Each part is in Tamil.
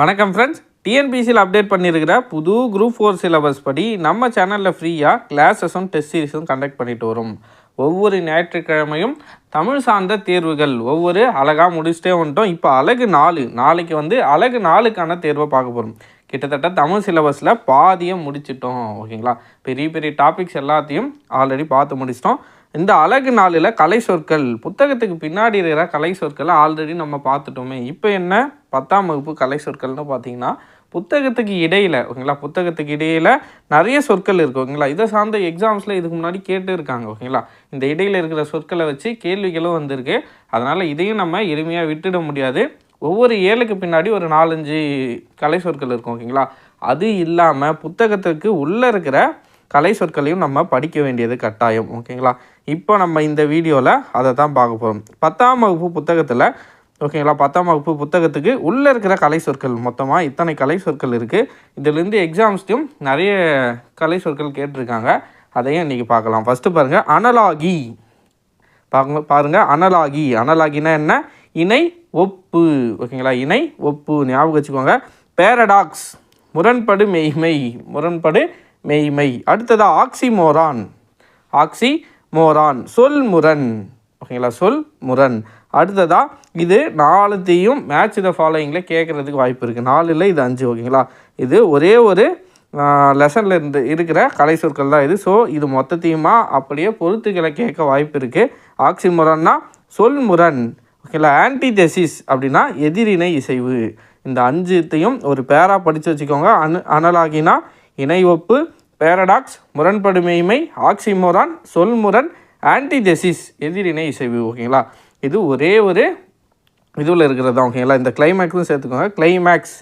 வணக்கம் ஃப்ரெண்ட்ஸ் டிஎன்பிசியில் அப்டேட் பண்ணியிருக்கிற புது குரூப் ஃபோர் சிலபஸ் படி நம்ம சேனலில் ஃப்ரீயாக கிளாஸஸும் டெஸ்ட் சீரிஸும் கண்டக்ட் பண்ணிட்டு வரும். ஒவ்வொரு ஞாயிற்றுக்கிழமையும் தமிழ் சார்ந்த தேர்வுகள் ஒவ்வொரு அழகாக முடிச்சுட்டே வந்துட்டோம். இப்போ அழகு நாலு. நாளைக்கு வந்து அழகு நாலுக்கான தேர்வை பார்க்க போகிறோம் கிட்டத்தட்ட தமிழ் சிலபஸில் பாதியை முடிச்சிட்டோம். ஓகேங்களா? பெரிய பெரிய டாபிக்ஸ் எல்லாத்தையும் ஆல்ரெடி பார்த்து முடிச்சிட்டோம். இந்த அழகு நாளில் கலை சொற்கள் புத்தகத்துக்கு பின்னாடி இருக்கிற கலை சொற்களை ஆல்ரெடி நம்ம பார்த்துட்டோமே. இப்போ என்ன? பத்தாம் வகுப்பு கலை சொற்கள்னு பார்த்தீங்கன்னா புத்தகத்துக்கு இடையில் ஓகேங்களா? புத்தகத்துக்கு இடையில் நிறைய சொற்கள் இருக்குது ஓகேங்களா? இதை சார்ந்த எக்ஸாம்ஸில் இதுக்கு முன்னாடி கேட்டு இருக்காங்க ஓகேங்களா? இந்த இடையில் இருக்கிற சொற்களை வச்சு கேள்விகளும் வந்திருக்கு. அதனால் இதையும் நம்ம எளிமையாக விட்டுட முடியாது. ஒவ்வொரு ஏழுக்கு பின்னாடி ஒரு நாலஞ்சு கலை சொற்கள் இருக்கும் ஓகேங்களா? அது இல்லாமல் புத்தகத்துக்கு உள்ளே இருக்கிற கலை சொற்களையும் நம்ம படிக்க வேண்டியது கட்டாயம் ஓகேங்களா இப்போ நம்ம இந்த வீடியோவில் அதை தான் பார்க்க போகிறோம் பத்தாம் வகுப்பு புத்தகத்தில் ஓகேங்களா பத்தாம் வகுப்பு புத்தகத்துக்கு உள்ளே இருக்கிற கலை சொற்கள் மொத்தமாக இத்தனை கலை சொற்கள் இருக்குது இதிலிருந்து எக்ஸாம்ஸ்லையும் நிறைய கலை சொற்கள் கேட்டிருக்காங்க. அதையும் இன்றைக்கி பார்க்கலாம். ஃபஸ்ட்டு பாருங்கள் அனலாகி. பாருங்க பாருங்கள் அனலாகி. அனலாகினா என்ன? இணை ஒப்பு ஓகேங்களா இணை ஒப்பு ஞாபகம் வச்சுக்கோங்க. பேரடாக்ஸ் முரண்படு மெய்மை. முரண்படு மெய்மை. அடுத்ததாக ஆக்சிமோரான். ஆக்சி மோரான் சொல் முரண் ஓகேங்களா சொல் முரண் அடுத்ததாக இது நாலுத்தையும் மேட்ச் த ஃபாலோயிங்கில் கேட்குறதுக்கு வாய்ப்பு இருக்குது நாலு இல்லை இது அஞ்சு ஓகேங்களா? இது ஒரே ஒரு லெசனில் இருந்து இருக்கிற கலை சொற்கள் தான் இது. ஸோ இது மொத்தத்தையுமா அப்படியே பொறுத்துக்களை கேட்க வாய்ப்பு இருக்குது ஆக்சிமுரன்னா சொல் முரண் ஓகேங்களா ஆன்டிதெசிஸ் அப்படின்னா எதிரினை இசைவு. இந்த அஞ்சுத்தையும் ஒரு பேரா படித்து வச்சுக்கோங்க. அனு அனலாகினா இணை ஒப்பு பேரடாக்ஸ் முரண்படுமைமை ஆக்சிமோரான் சொல்முரண் ஆன்டிதெசிஸ் எதிரிணை இசைவு ஓகேங்களா இது ஒரே ஒரு இதுவில் இருக்கிறது தான் ஓகேங்களா இந்த கிளைமேக்ஸும் சேர்த்துக்கோங்க. கிளைமேக்ஸ்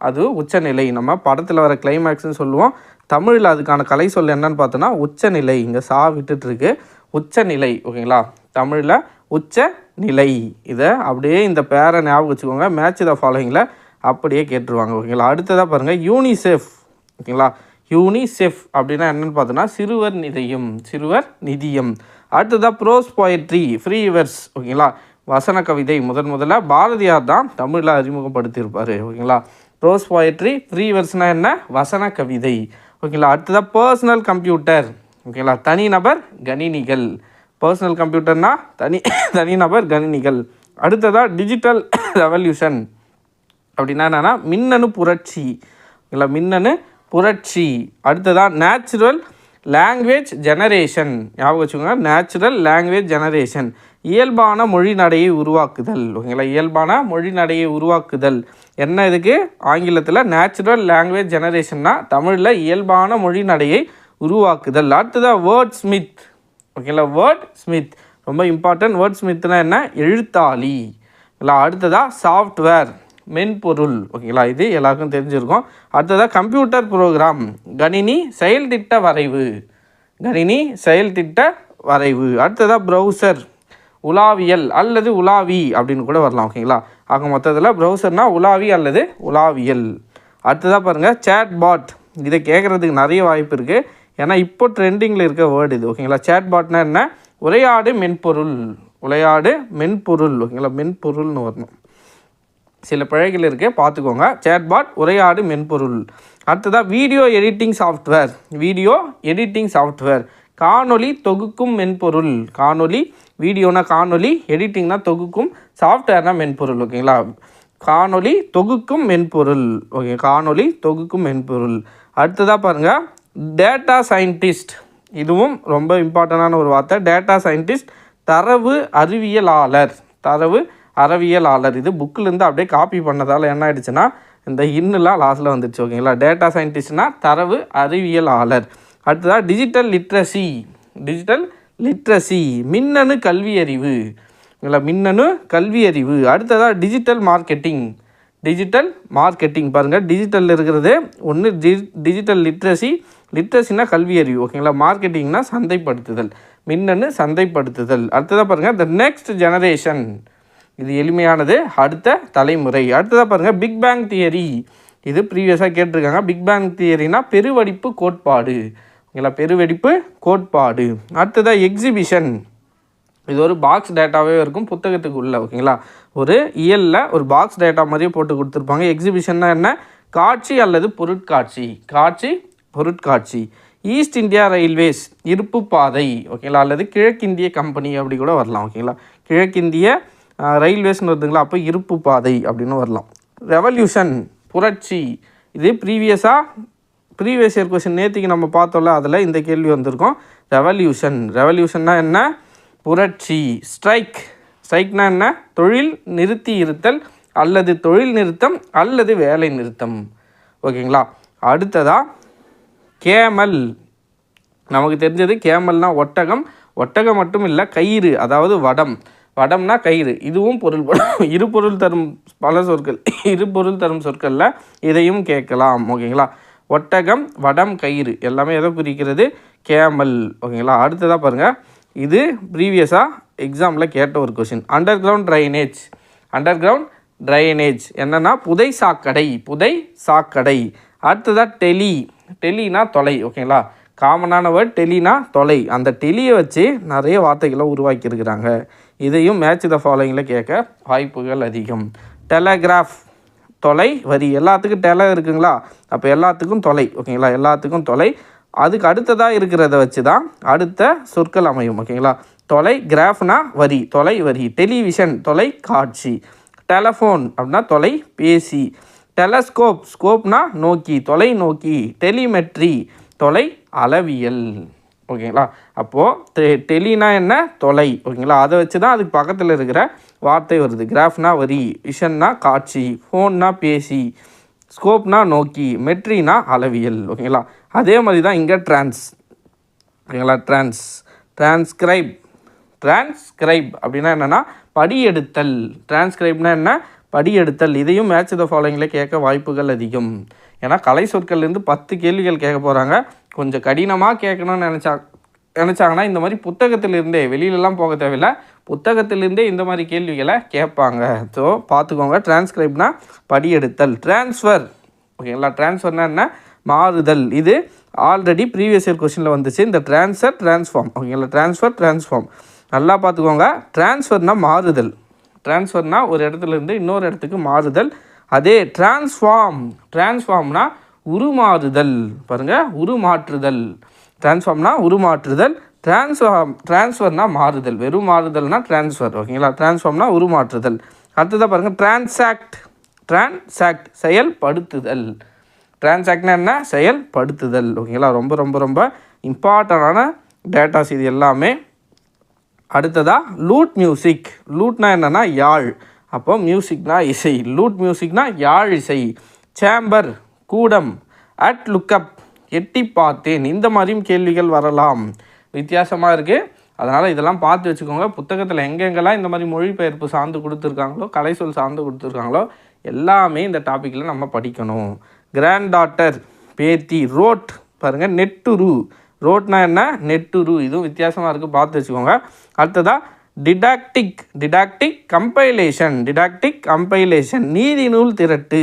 அது உச்சநிலை. நம்ம படத்தில் வர கிளைமேக்ஸ்னு சொல்லுவோம். தமிழில் அதுக்கான கலை சொல் என்னன்னு பார்த்தோன்னா உச்சநிலை. இங்கே சா விட்டுட்டுருக்கு. உச்சநிலை ஓகேங்களா தமிழில் உச்ச நிலை இதை அப்படியே இந்த பேரை ஞாபகம் வச்சுக்கோங்க. மேட்ச் த ஃபாலோயிங்கில் அப்படியே கேட்டுருவாங்க ஓகேங்களா அடுத்ததாக பாருங்கள் யூனிசெஃப் ஓகேங்களா யூனிசெஃப் அப்படின்னா என்னென்னு பார்த்தோன்னா சிறுவர் நிதியம் சிறுவர் நிதியம். அடுத்ததாக ப்ரோஸ் போயட்ரி ஃப்ரீ வெர்ஸ் ஓகேங்களா? வசன கவிதை முதன் முதல்ல பாரதியார் தான் தமிழில் அறிமுகப்படுத்தியிருப்பார் ஓகேங்களா? ப்ரோஸ் போயட்ரி ஃப்ரீ வெர்ஸ்னால் என்ன? வசன கவிதை ஓகேங்களா? அடுத்ததாக பர்சனல் கம்ப்யூட்டர் ஓகேங்களா? தனிநபர் கணினிகள். பர்சனல் கம்ப்யூட்டர்னா தனி தனிநபர் கணினிகள். அடுத்ததாக டிஜிட்டல் ரெவல்யூஷன் அப்படின்னா என்னென்னா மின்னணு புரட்சி ஓகேங்களா? மின்னணு புரட்சி. அடுத்ததாக நேச்சுரல் லாங்குவேஜ் ஜெனரேஷன் ஞாபகம் வச்சுக்கோங்க நேச்சுரல் லாங்குவேஜ் ஜெனரேஷன் இயல்பான மொழி நடையை உருவாக்குதல். ஓகேங்களா? இயல்பான மொழி நடையை உருவாக்குதல். என்ன இதுக்கு? ஆங்கிலத்தில் நேச்சுரல் லாங்குவேஜ் ஜெனரேஷன்னா தமிழில் இயல்பான மொழி நடையை உருவாக்குதல். அடுத்ததாக வேர்ட் ஸ்மித் ஓகேங்களா? வேர்ட் ஸ்மித் ரொம்ப இம்பார்ட்டன்ட் வேர்ட் ஸ்மித்னா என்ன? எழுத்தாளி. இல்லை அடுத்ததாக சாஃப்ட்வேர் மென்பொருள். ஓகேங்களா? இது எல்லாருக்கும் தெரிஞ்சிருக்கும். அடுத்ததாக கம்ப்யூட்டர் ப்ரோக்ராம். கணினி செயல்திட்ட வரைவு. கணினி செயல்திட்ட வரைவு. அடுத்ததாக ப்ரௌசர். உலாவியல் அல்லது உலாவி அப்படின்னு கூட வரலாம். ஓகேங்களா? ஆக மொத்தத்தில் ப்ரௌசர்னால் உலாவி அல்லது உலாவியல். அடுத்ததாக பாருங்கள் சேட் பாட் இதை கேட்குறதுக்கு நிறைய வாய்ப்பு இருக்குது ஏன்னா இப்போ ட்ரெண்டிங்கில் இருக்க வேர்டு இது. ஓகேங்களா? சேட் பாட்னா என்ன? உரையாடு மென்பொருள். உரையாடு மென்பொருள். ஓகேங்களா? மென்பொருள்னு வரணும். சில பிழைகள் இருக்குது பார்த்துக்கோங்க. சேட்பாட் உரையாடு மென்பொருள். அடுத்ததாக video editing software video editing software காணொலி தொகுக்கும் மென்பொருள். காணொலி வீடியோனா காணொலி எடிட்டிங்னா தொகுக்கும் சாஃப்ட்வேர்னா மென்பொருள் ஓகேங்களா காணொலி தொகுக்கும் மென்பொருள். ஓகே காணொலி தொகுக்கும் மென்பொருள். அடுத்ததாக பாருங்கள் டேட்டா சயின்டிஸ்ட் இதுவும் ரொம்ப இம்பார்ட்டண்டான ஒரு வார்த்தை. டேட்டா சயின்டிஸ்ட் தரவு அறிவியலாளர். தரவு அறிவியலாளர். இது புக்கிலேருந்து அப்படியே காப்பி பண்ணதால் என்ன ஆயிடுச்சுன்னா இந்த இன்னுலாம் லாஸ்ட்டில் வந்துடுச்சு ஓகேங்களா டேட்டா சயின்டிஸ்ட்னா தரவு அறிவியலாளர். அடுத்ததாக டிஜிட்டல் லிட்ரஸி டிஜிட்டல் லிட்ரஸி மின்னணு கல்வியறிவு. இல்லை மின்னணு கல்வியறிவு. அடுத்ததாக டிஜிட்டல் மார்க்கெட்டிங் டிஜிட்டல் மார்க்கெட்டிங் பாருங்கள் டிஜிட்டலில் இருக்கிறது ஒன்று டி டிஜிட்டல் லிட்ரஸி லிட்ரஸினா கல்வியறிவு ஓகேங்களா மார்க்கெட்டிங்னா சந்தைப்படுத்துதல். மின்னணு சந்தைப்படுத்துதல். அடுத்ததாக பாருங்கள் த நெக்ஸ்ட் ஜெனரேஷன் இது எளிமையானது. அடுத்த தலைமுறை. அடுத்ததாக பாருங்கள் பிக் பேங் தியரி இது ப்ரீவியஸாக கேட்டிருக்காங்க. பிக் பேங் தியரினா பெருவெடிப்பு கோட்பாடு. ஓகேங்களா? பெருவெடிப்பு கோட்பாடு. அடுத்ததாக எக்ஸிபிஷன் இது ஒரு பாக்ஸ் டேட்டாவே இருக்கும் புத்தகத்துக்கு உள்ள ஓகேங்களா? ஒரு இயலில் ஒரு பாக்ஸ் டேட்டா மாதிரியே போட்டு கொடுத்துருப்பாங்க. எக்ஸிபிஷன்னா என்ன? காட்சி அல்லது பொருட்காட்சி. காட்சி பொருட்காட்சி. ஈஸ்ட் இந்தியா ரயில்வேஸ் இருப்பு பாதை. ஓகேங்களா? அல்லது கிழக்கிந்திய கம்பெனி அப்படி கூட வரலாம். ஓகேங்களா? கிழக்கிந்திய ரயில்வேஸ்னு வருதுங்களா அப்போ இருப்பு பாதை அப்படின்னு வரலாம். ரெவல்யூஷன் புரட்சி இது ப்ரீவியஸாக ப்ரீவியஸ் இயர் கொஸ்டின் நேற்றுக்கு நம்ம பார்த்தோம்ல அதில் இந்த கேள்வி வந்திருக்கோம். ரெவல்யூஷன் ரெவல்யூஷன்னா என்ன? புரட்சி. ஸ்ட்ரைக் ஸ்ட்ரைக்னா என்ன? தொழில் நிறுத்தி இருத்தல் அல்லது தொழில் நிறுத்தம் அல்லது வேலை நிறுத்தம். ஓகேங்களா? அடுத்ததா கேமல். நமக்கு தெரிஞ்சது கேமல்னா ஒட்டகம். ஒட்டகம் மட்டும் இல்லை கயிறு அதாவது வடம். வடம்னா கயிறு இதுவும் பொருள்படும் இரு பொருள் தரும் பல சொற்கள். இரு பொருள் தரும் சொற்களில் இதையும் கேட்கலாம் ஓகேங்களா? ஒட்டகம் வடம் கயிறு. எல்லாமே எதை குறிக்கிறது? கேமல் ஓகேங்களா? அடுத்ததாக பாருங்கள் இது ப்ரீவியஸாக எக்ஸாமில் கேட்ட ஒரு question underground drainage underground drainage என்னென்னா புதை சாக்கடை. புதை சாக்கடை. அடுத்ததாக டெலி. டெலினா தொலை ஓகேங்களா? காமனான வேர்ட் டெலினா தொலை. அந்த டெலியை வச்சு நிறைய வார்த்தைகளை உருவாக்கியிருக்கிறாங்க. இதையும் மேட்ச் த ஃபாலோயிங்கில் கேட்க வாய்ப்புகள் அதிகம். டெலகிராஃப் தொலை வரி எல்லாத்துக்கும் டெலை இருக்குங்களா? அப்போ எல்லாத்துக்கும் தொலை ஓகேங்களா எல்லாத்துக்கும் தொலை. அதுக்கு அடுத்ததாக இருக்கிறத வச்சு தான் அடுத்த சொற்கள் அமையும் ஓகேங்களா தொலை கிராஃப்னா வரி தொலை வரி. டெலிவிஷன் தொலை காட்சி. டெலஃபோன் அப்படின்னா தொலை பேசி. டெலஸ்கோப் ஸ்கோப்னா நோக்கி தொலை நோக்கி. டெலிமெட்ரி தொலை அளவியல். ஓகேங்களா? அப்போது டெ டெலினா என்ன? தொலை. ஓகேங்களா? அதை வச்சு தான் அதுக்கு பக்கத்தில் இருக்கிற வார்த்தை வருது. கிராஃப்னா வரி விஷன்னா காட்சி ஃபோன்னா பேசி ஸ்கோப்னா நோக்கி மெட்ரினா அளவியல். ஓகேங்களா? அதே மாதிரி தான் இங்கே ட்ரான்ஸ் ஓகேங்களா? ட்ரான்ஸ் டிரான்ஸ்கிரைப் டிரான்ஸ்கிரைப் அப்படின்னா என்னென்னா படியெடுத்தல். டிரான்ஸ்கிரைப்னா என்ன? படியெடுத்தல். இதையும் மேட்ச் த ஃபாலோயிங்கில் கேட்க வாய்ப்புகள் அதிகம். ஏன்னா கலை சொற்கள்லேருந்து பத்து கேள்விகள் கேட்க போகிறாங்க கொஞ்சம் கடினமாக கேட்கணும்னு நினச்சா நினச்சாங்கன்னா இந்த மாதிரி புத்தகத்திலிருந்தே வெளியிலலாம் போக தேவையில்லை. புத்தகத்திலிருந்தே இந்த மாதிரி கேள்விகளை கேட்பாங்க. ஸோ பார்த்துக்கோங்க. டிரான்ஸ்கிரைப்னா படியெடுத்தல். ட்ரான்ஸ்ஃபர் ஓகேங்களா? ட்ரான்ஸ்ஃபர்னா என்ன? மாறுதல். இது ஆல்ரெடி ப்ரீவியஸ் இயர் கொஸ்டினில் வந்துச்சு. இந்த ட்ரான்ஸ்ஃபர் ட்ரான்ஸ்ஃபார்ம் ஓகேங்களா? ட்ரான்ஸ்ஃபர் ட்ரான்ஸ்ஃபார்ம் நல்லா பார்த்துக்கோங்க. டிரான்ஸ்ஃபர்னால் மாறுதல். ட்ரான்ஸ்ஃபர்னா ஒரு இடத்துலேருந்து இன்னொரு இடத்துக்கு மாறுதல். அதே ட்ரான்ஸ்ஃபார்ம் டிரான்ஸ்ஃபார்ம்னால் உருமாறுதல். பாருங்கள் உருமாற்றுதல். டிரான்ஸ்ஃபார்ம்னா உருமாற்றுதல் ட்ரான்ஸ்ஃபார்ம் ட்ரான்ஸ்ஃபர்னால் மாறுதல். வெறும் மாறுதல்னா ட்ரான்ஸ்ஃபர் ஓகேங்களா? ட்ரான்ஸ்ஃபார்ம்னா உருமாற்றுதல். அடுத்ததாக பாருங்கள் ட்ரான்ஸாக்ட் ட்ரான்ஸாக்ட் செயல்படுத்துதல். டிரான்சாக்ட்னா என்ன? செயல்படுத்துதல். ஓகேங்களா? ரொம்ப ரொம்ப ரொம்ப இம்பார்ட்டண்டான டேட்டாஸ் இது எல்லாமே. அடுத்ததாக லூட் மியூசிக் லூட்னா என்னன்னா யாழ். அப்போ மியூசிக்னா இசை. லூட் மியூசிக்னா யாழ் இசை. சேம்பர் கூடம். அட் லுக்கப் எட்டி பார்த்தேன். இந்த மாதிரியும் கேள்விகள் வரலாம். வித்தியாசமாக இருக்குது அதனால் இதெல்லாம் பார்த்து வச்சுக்கோங்க. புத்தகத்தில் எங்கெங்கெல்லாம் இந்த மாதிரி மொழிபெயர்ப்பு சார்ந்து கொடுத்துருக்காங்களோ கலை சொல் சார்ந்து கொடுத்துருக்காங்களோ எல்லாமே இந்த டாப்பிக்கில் நம்ம படிக்கணும். கிராண்ட் டாட்டர் பேத்தி ரோட். பாருங்கள் நெட்டுரு. ரோட்னா என்ன? நெட்டுரு. இதுவும் வித்தியாசமாக இருக்குது பார்த்து வச்சுக்கோங்க. அடுத்ததாக டிடாக்டிக் டிடாக்டிக் கம்பைலேஷன் டிடாக்டிக் கம்பைலேஷன் நீதி நூல் திரட்டு.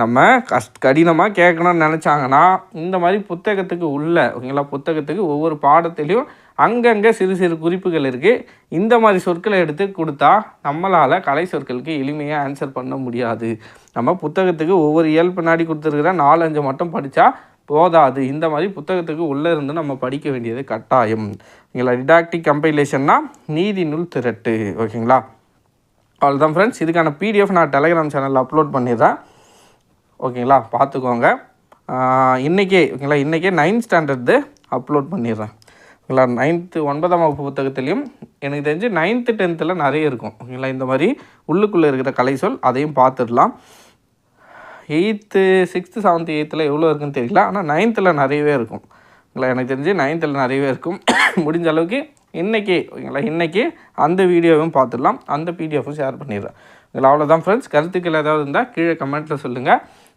நம்ம கஷ்ட கடினமாக கேட்கணும்னு நினச்சாங்கன்னா இந்த மாதிரி புத்தகத்துக்கு உள்ள ஓகேங்களா புத்தகத்துக்கு ஒவ்வொரு பாடத்துலேயும் அங்கங்கே சிறு சிறு குறிப்புகள் இருக்குது இந்த மாதிரி சொற்களை எடுத்து கொடுத்தா நம்மளால் கலை சொற்களுக்கு எளிமையாக ஆன்சர் பண்ண முடியாது. நம்ம புத்தகத்துக்கு ஒவ்வொரு இயல் பின்னாடி கொடுத்துருக்கிற நாலஞ்சு மட்டும் படித்தா போதாது. இந்த மாதிரி புத்தகத்துக்கு உள்ளே இருந்து நம்ம படிக்க வேண்டியது கட்டாயம். ஓகேங்களா டிடாக்டிக் கம்பைலேஷன்னா நீதி நூல் திரட்டு ஓகேங்களா? அவ்வளோதான் ஃப்ரெண்ட்ஸ் இதுக்கான பிடிஎஃப் நான் டெலகிராம் சேனலில் அப்லோட் பண்ணிடுறேன். ஓகேங்களா? பார்த்துக்கோங்க. இன்றைக்கே ஓகேங்களா? இன்றைக்கே நைன்த் ஸ்டாண்டர்டு அப்லோட் பண்ணிடுறேன். ஓகேங்களா? நைன்த்து ஒன்பதாம் வகுப்பு புத்தகத்துலேயும் எனக்கு தெரிஞ்சு நைன்த்து டென்த்தில் நிறைய இருக்கும். ஓகேங்களா? இந்த மாதிரி உள்ளுக்குள்ளே இருக்கிற கலை சொல் அதையும் பார்த்துடலாம். எயித்து சிக்ஸ்த்து செவன்த்து எயித்தில் எவ்வளோ இருக்குன்னு தெரியல. ஆனால் நைன்த்தில் நிறையவே இருக்கும். ஓகேங்களா? எனக்கு தெரிஞ்சு நைன்த்தில் நிறையவே இருக்கும். முடிஞ்ச அளவுக்கு இன்றைக்கி ஓகேங்களா? இன்றைக்கி அந்த வீடியோவும் பார்த்துடலாம். அந்த பிடிஎஃப்பும் ஷேர் பண்ணிடுறேன். ஓகேங்களா? அவ்வளோதான் ஃப்ரெண்ட்ஸ் கருத்துக்கள் ஏதாவது இருந்தால் கீழே கமெண்ட்டில் சொல்லுங்கள்